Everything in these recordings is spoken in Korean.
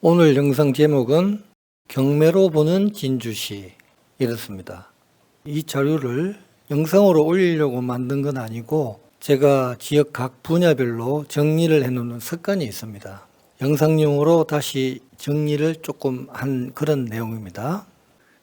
오늘 영상 제목은 경매로 보는 진주시 이렇습니다. 이 자료를 영상으로 올리려고 만든 건 아니고 제가 지역 각 분야별로 정리를 해놓는 습관이 있습니다. 영상용으로 다시 정리를 조금 한 그런 내용입니다.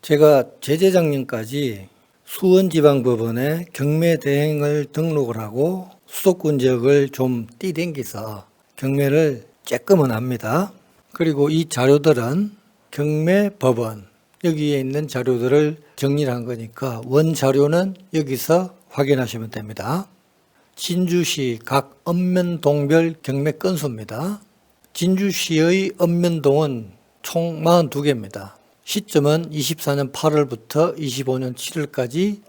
제가 재재작년까지 수원지방법원에 경매 대행을 등록을 하고 수도권 지역을 좀 뛰댕겨서 경매를 쬐끔은 합니다. 그리고 이 자료들은 경매법원 여기에 있는 자료들을 정리를 한 거니까 원 자료는 여기서 확인하시면 됩니다. 진주시 각 읍면동별 경매 건수입니다. 진주시의 읍면동은 총 42개입니다. 시점은 24년 8월부터 25년 7월까지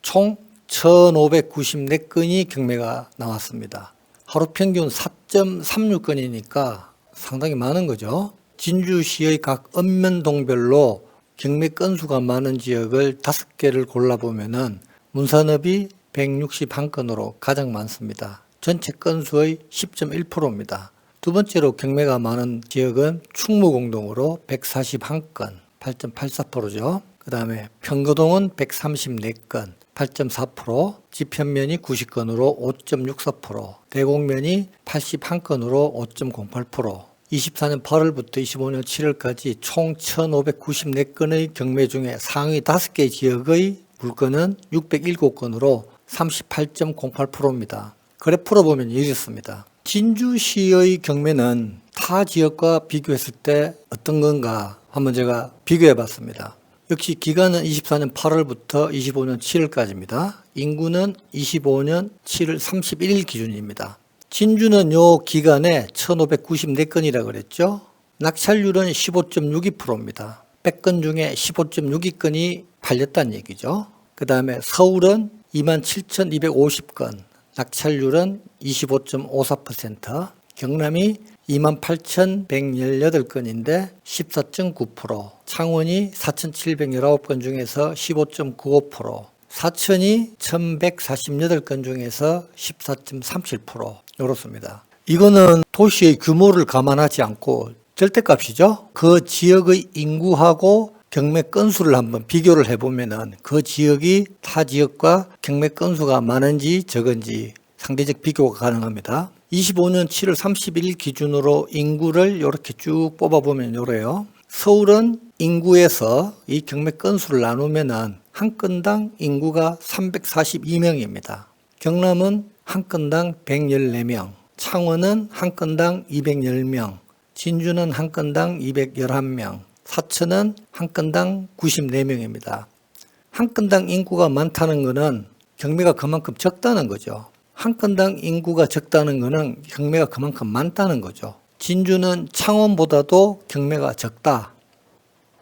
총 1,594건이 경매가 나왔습니다. 하루 평균 4.36건이니까 상당히 많은 거죠. 진주시의 각 읍면동별로 경매 건수가 많은 지역을 다섯 개를 골라보면은 문산읍이 161 건으로 가장 많습니다. 전체 건수의 10.1%입니다. 두 번째로 경매가 많은 지역은 충무공동으로 141건, 8.84%죠. 그 다음에 평거동은 134건, 8.4%, 지편면이 90건으로 5.64%, 대곡면이 81건으로 5.08%, 24년 8월부터 25년 7월까지 총 1,594건의 경매 중에 상위 5개 지역의 물건은 607건으로 38.08%입니다. 그래프로 보면 이렇습니다. 진주시의 경매는 타 지역과 비교했을 때 어떤 건가 한번 제가 비교해 봤습니다. 역시 기간은 24년 8월부터 25년 7월까지입니다. 인구는 25년 7월 31일 기준입니다. 진주는 요 기간에 1594건이라 그랬죠. 낙찰률은 15.62%입니다. 100건 중에 15.62건이 팔렸다는 얘기죠. 그 다음에 서울은 27,250건, 낙찰률은 25.54%, 경남이 28,118건인데 14.9%, 창원이 4,719건 중에서 15.95%, 사천이 1,148건 중에서 14.37% 이렇습니다. 이거는 도시의 규모를 감안하지 않고 절대값이죠. 그 지역의 인구하고 경매 건수를 한번 비교를 해보면은 그 지역이 타 지역과 경매 건수가 많은지 적은지 상대적 비교가 가능합니다. 25년 7월 31일 기준으로 인구를 이렇게 쭉 뽑아보면 요래요. 서울은 인구에서 이 경매 건수를 나누면은 한 건당 인구가 342명입니다. 경남은 한 건당 114명, 창원은 한 건당 210명, 진주는 한 건당 211명, 사천은 한 건당 94명입니다. 한 건당 인구가 많다는 것은 경매가 그만큼 적다는 거죠. 한 건당 인구가 적다는 것은 경매가 그만큼 많다는 거죠. 진주는 창원보다도 경매가 적다.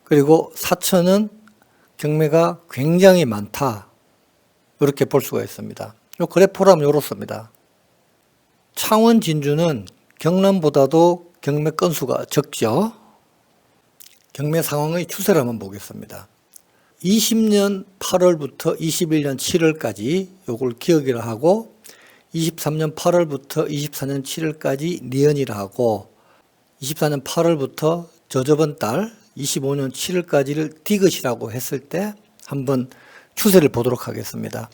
그리고 사천은 경매가 굉장히 많다. 이렇게 볼 수가 있습니다. 요 그래프라면 이렇습니다. 창원 진주는 경남보다도 경매 건수가 적죠. 경매 상황의 추세를 한번 보겠습니다. 20년 8월부터 21년 7월까지 요걸 기억이라 하고 23년 8월부터 24년 7월까지 니은이라 하고 24년 8월부터 저저번 달 25년 7월까지를 디귿이라고 했을 때 한번 추세를 보도록 하겠습니다.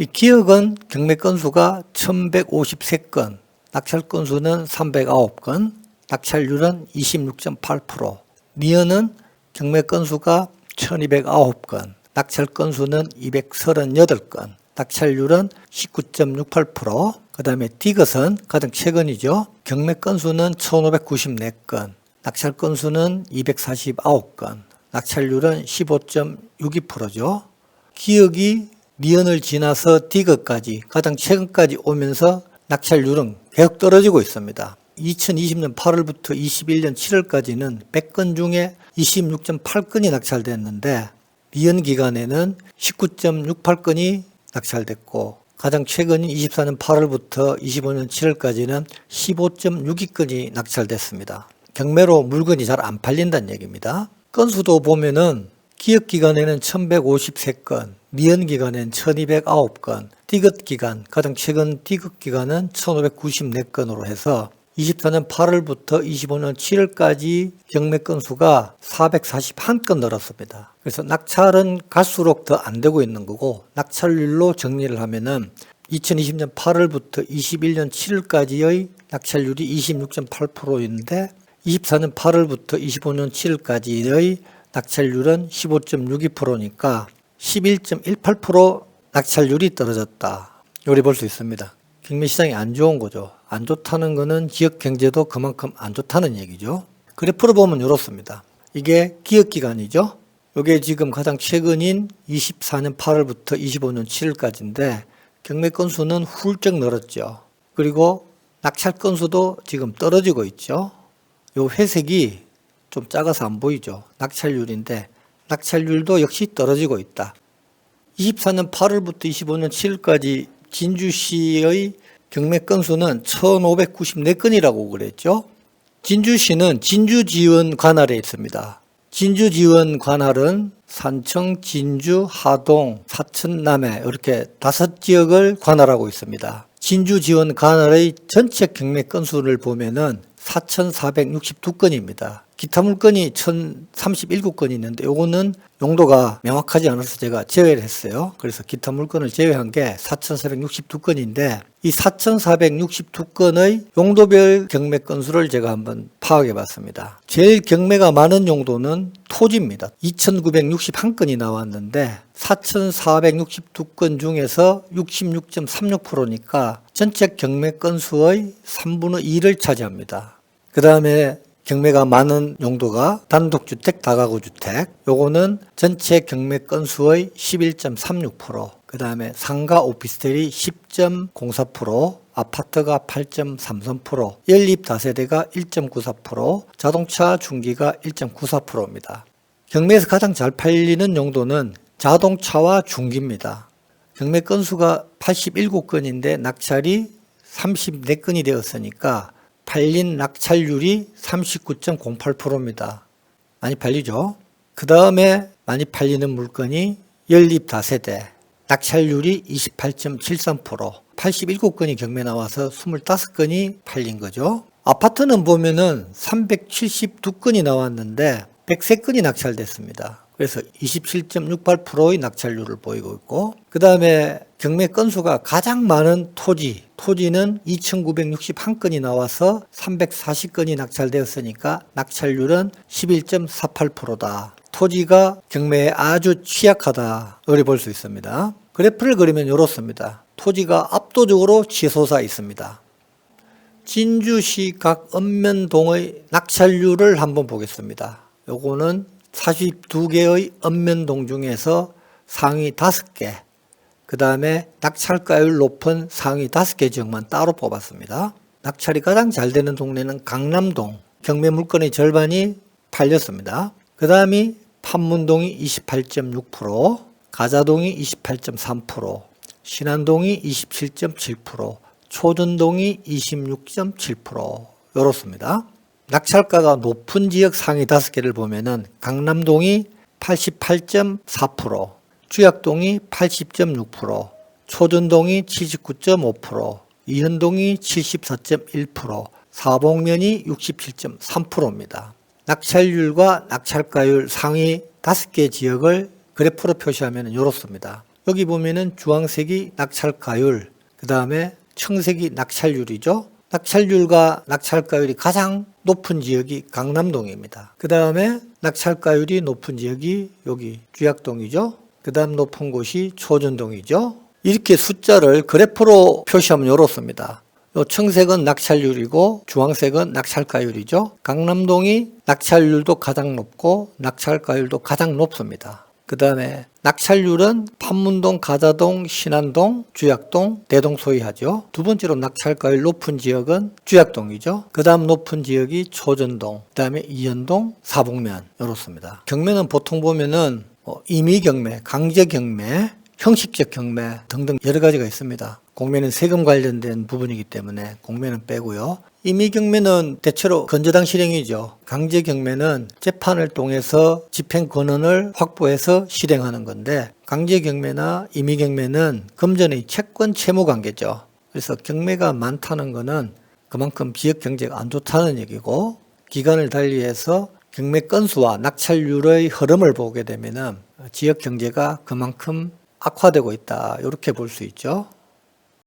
이 기억은 경매 건수가 1153건, 낙찰 건수는 309건, 낙찰률은 26.8%, 니은은 경매 건수가 1209건, 낙찰 건수는 238건, 낙찰률은 19.68%, 그 다음에 디귿은 가장 최근이죠. 경매 건수는 1594건, 낙찰 건수는 249건, 낙찰률은 15.62%죠. 기억이 니은을 지나서 디귿까지 가장 최근까지 오면서 낙찰률은 계속 떨어지고 있습니다. 2020년 8월부터 21년 7월까지는 100건 중에 26.8건이 낙찰됐는데 니은 기간에는 19.68건이 낙찰됐고 가장 최근인 24년 8월부터 25년 7월까지는 15.62건이 낙찰됐습니다. 경매로 물건이 잘 안 팔린다는 얘기입니다. 건수도 보면은 기업 기간에는 1153건, 미연 기간엔 1209건, 디귿 기간, 가장 최근 디귿 기간은 1594건으로 해서 24년 8월부터 25년 7월까지 경매 건수가 441건 늘었습니다. 그래서 낙찰은 갈수록 더 안 되고 있는 거고 낙찰률로 정리를 하면은 2020년 8월부터 21년 7월까지의 낙찰률이 26.8%인데 24년 8월부터 25년 7월까지의 낙찰률은 15.62%니까 11.18% 낙찰률이 떨어졌다. 요리 볼 수 있습니다. 경매 시장이 안 좋은 거죠. 안 좋다는 거는 지역 경제도 그만큼 안 좋다는 얘기죠. 그래프로 보면 이렇습니다. 이게 기업 기간이죠. 이게 지금 가장 최근인 24년 8월부터 25년 7월까지인데 경매 건수는 훌쩍 늘었죠. 그리고 낙찰 건수도 지금 떨어지고 있죠. 요 회색이 좀 작아서 안 보이죠. 낙찰률인데 낙찰률도 역시 떨어지고 있다. 24년 8월부터 25년 7월까지 진주시의 경매 건수는 1594건이라고 그랬죠. 진주시는 진주지원 관할에 있습니다. 진주지원 관할은 산청, 진주, 하동, 사천, 남해 이렇게 다섯 지역을 관할하고 있습니다. 진주지원 관할의 전체 경매 건수를 보면은 4,462건입니다. 기타 물건이 1,037건이 있는데 요거는 용도가 명확하지 않아서 제가 제외를 했어요. 그래서 기타 물건을 제외한 게 4,462건인데 이 4,462건의 용도별 경매 건수를 제가 한번 파악해 봤습니다. 제일 경매가 많은 용도는 토지입니다. 2,961건이 나왔는데 4,462건 중에서 66.36%니까 전체 경매 건수의 3분의 2를 차지합니다. 그 다음에 경매가 많은 용도가 단독주택, 다가구주택. 요거는 전체 경매 건수의 11.36%. 그 다음에 상가 오피스텔이 10.04%. 아파트가 8.33%, 연립 다세대가 1.94%, 자동차 중기가 1.94%입니다. 경매에서 가장 잘 팔리는 용도는 자동차와 중기입니다. 경매 건수가 87건인데 낙찰이 34건이 되었으니까 팔린 낙찰률이 39.08%입니다. 많이 팔리죠? 그 다음에 많이 팔리는 물건이 연립 다세대, 낙찰률이 28.73%, 87건이 경매 나와서 25건이 팔린 거죠. 아파트는 보면은 372건이 나왔는데 103건이 낙찰됐습니다. 그래서 27.68%의 낙찰률을 보이고 있고 그 다음에 경매 건수가 가장 많은 토지 토지는 2,961건이 나와서 340건이 낙찰되었으니까 낙찰률은 11.48%다. 토지가 경매에 아주 취약하다. 이렇게 볼수 있습니다. 그래프를 그리면 이렇습니다. 토지가 압도적으로 치솟아 있습니다. 진주시 각 읍면동의 낙찰률을 한번 보겠습니다. 요거는 42개의 읍면동 중에서 상위 5개, 그 다음에 낙찰가율 높은 상위 5개 지역만 따로 뽑았습니다. 낙찰이 가장 잘 되는 동네는 강남동, 경매 물건의 절반이 팔렸습니다. 그 다음이 판문동이 28.6%, 가자동이 28.3%, 신안동이 27.7%, 초전동이 26.7% 이렇습니다. 낙찰가가 높은 지역 상위 5개를 보면은 강남동이 88.4%, 주약동이 80.6%, 초전동이 79.5%, 이현동이 74.1%, 사봉면이 67.3%입니다. 낙찰률과 낙찰가율 상위 5개 지역을 그래프로 표시하면 이렇습니다. 여기 보면은 주황색이 낙찰가율, 그 다음에 청색이 낙찰률이죠. 낙찰률과 낙찰가율이 가장 높은 지역이 강남동입니다. 그 다음에 낙찰가율이 높은 지역이 여기 주약동이죠. 그 다음 높은 곳이 초전동이죠. 이렇게 숫자를 그래프로 표시하면 이렇습니다. 요 청색은 낙찰률이고 주황색은 낙찰가율이죠. 강남동이 낙찰률도 가장 높고 낙찰가율도 가장 높습니다. 그 다음에 낙찰률은 판문동, 가자동, 신안동, 주약동, 대동 소이하죠. 두 번째로 낙찰가율 높은 지역은 주약동이죠. 그 다음 높은 지역이 초전동, 그 다음에 이현동, 사북면 이렇습니다. 경매는 보통 보면은 뭐 임의 경매, 강제 경매, 형식적 경매 등등 여러 가지가 있습니다. 공매는 세금 관련된 부분이기 때문에 공매는 빼고요. 임의 경매는 대체로 건저당 실행이죠. 강제 경매는 재판을 통해서 집행 권한을 확보해서 실행하는 건데 강제 경매나 임의 경매는 금전의 채권 채무 관계죠. 그래서 경매가 많다는 것은 그만큼 지역 경제가 안 좋다는 얘기고 기간을 달리해서 경매 건수와 낙찰률의 흐름을 보게 되면은 지역 경제가 그만큼 악화되고 있다 이렇게 볼 수 있죠.